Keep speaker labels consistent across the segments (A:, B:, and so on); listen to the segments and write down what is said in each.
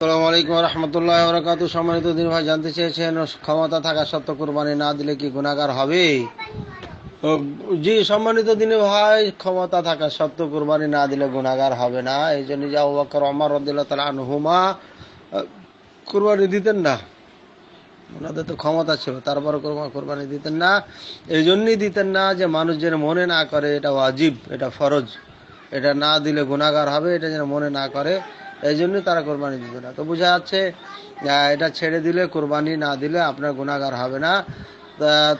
A: আসসালামু আলাইকুম রহমতুল্লাহ বরকাত সম্মানিত দিন ভাই, জানতে চেয়েছেন ক্ষমতা থাকা সত্ত্বেও কোরবানি না দিলে কি গুণাগার হবে? জি, সম্মানিত দিনে ভাই, ক্ষমতা থাকা সত্ত্বেও কোরবানি না দিলে গুণাগার হবে না। এই জন্য যে অবাকর অমর রদুল্লাহ তালা আনহুমা কোরবানি দিতেন না। ওনাদের তো ক্ষমতা ছিল তারপরে কোরবা- কোরবানি দিতেন না। এই জন্যই দিতেন না যে মানুষ যেন মনে না করে এটা ওয়াজিব, এটা ফরজ। এটা না দিলে গুণাগার হবে, এটা যেন মনে না করে এই জন্য তারা কোরবানি দিত না। তো বোঝা যাচ্ছে এটা ছেড়ে দিলে, কোরবানি না দিলে আপনার গুণাগার হবে না।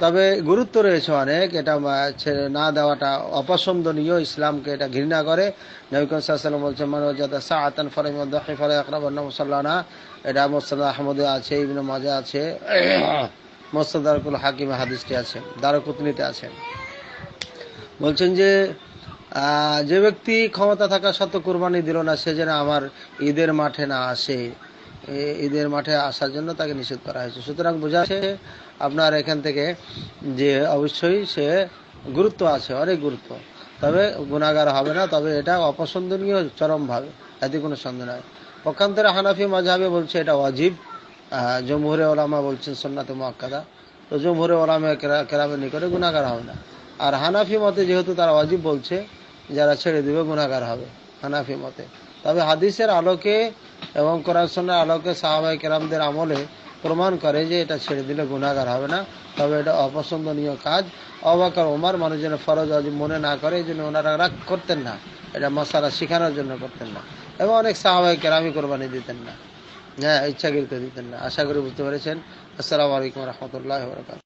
A: তবে গুরুত্ব রয়েছে অনেক, এটা ছেড়ে না দেওয়াটা অপছন্দনীয়, ইসলামকে এটা ঘৃণা করে। নবীকম মানে যাতে সাআতান ফরাইম দহি ফরাই আকরাব মুসাল্লানা। এটা মোসাদ আহমদে আছে, ইবনে মাজা আছে মোস্তাদারকুল হাকিম হাদিসটি আছে, দারকুতনিতে আছে। বলছেন যে যে ব্যক্তি ক্ষমতা থাকা সত্ত্বেও কোরবানি দিল না, সে যেন আমার ঈদের মাঠে না আসে। ঈদের মাঠে আসার জন্য তাকে নিষেধ করা হয়েছে। সুতরাং বোঝা আপনার এখান থেকে যে অবশ্যই সে গুরুত্ব আছে, অনেক গুরুত্ব। তবে গুণাগার হবে না, তবে এটা অপছন্দনীয়, চরমভাবে। এতে কোনো সন্দেহ নয় পক্ষান্তরে হানাফি মাঝাবে বলছে এটা অজীব জমহুরে ওলামা বলছেন সন্নাতে মোয়াক্কাদা তো জমহুরে ওলামা কেরা- কেরামের নিকটে গুণাগার হবে না। আর হানাফি মতে যেহেতু তারা ওয়াজিব বলছে যারা ছেড়ে দিবে গুণাগার হবে হানাফি মতে। তবে হাদিসের আলোকে এবং কোরআন সন্ন্যার আলোকে সাহাবাই কেরামদের আমলে প্রমাণ করে যে এটা ছেড়ে দিলে গুণাগার হবে না। তবে এটা অপছন্দনীয় কাজ। অবাকর ওমার মানুষ যেন ফরজ মনে না করে, এই জন্য ওনারা রাগ করতেন না। এটা মশালা শেখানোর জন্য করতেন না। এবং অনেক সাহাবাই কেরামি কোরবানি দিতেন না। হ্যাঁ ইচ্ছাকৃত দিতেন না। আশা করি বুঝতে পেরেছেন। আসসালামু আলাইকুম রহমতুল্লাহ বরকাত